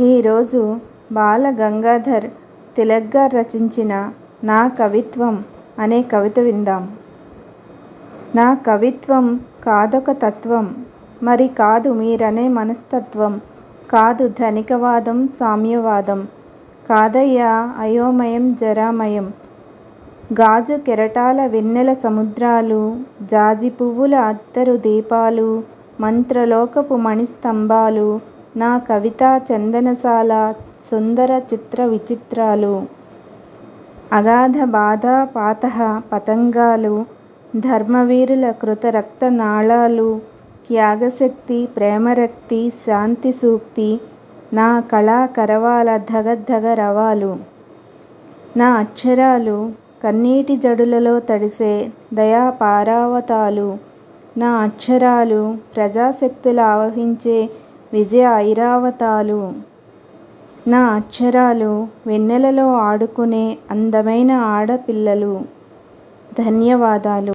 ఈరోజు బాల గంగాధర్ తిలక్గారు రచించిన నా కవిత్వం అనే కవిత విందాం. నా కవిత్వం కాదొక తత్వం మరి కాదు మీరనే మనస్తత్వం. కాదు ధనికవాదం సామ్యవాదం. కాదయ్యా అయోమయం జరామయం. గాజు కెరటాల వెన్నెల సముద్రాలు జాజి పువ్వుల అత్తరు దీపాలు మంత్రలోకపు మణిస్తంభాలు నా కవితా చందనశాల సుందర చిత్ర విచిత్రాలు. అగాధ బాధాపాతహ పతంగాలు ధర్మవీరుల కృత రక్త నాళాలు త్యాగశక్తి ప్రేమరక్తి శాంతి సూక్తి నా కళా కరవాల ధగధగ రవాలు. నా అక్షరాలు కన్నీటి జడులలో తడిసే దయా పారావతాలు నా అక్షరాలు ప్రజాశక్తులు ఆవహించే విజయ ఐరావతాలు. నా అక్షరాలు వెన్నెలలో ఆడుకునే అందమైన ఆడపిల్లలు. ధన్యవాదాలు.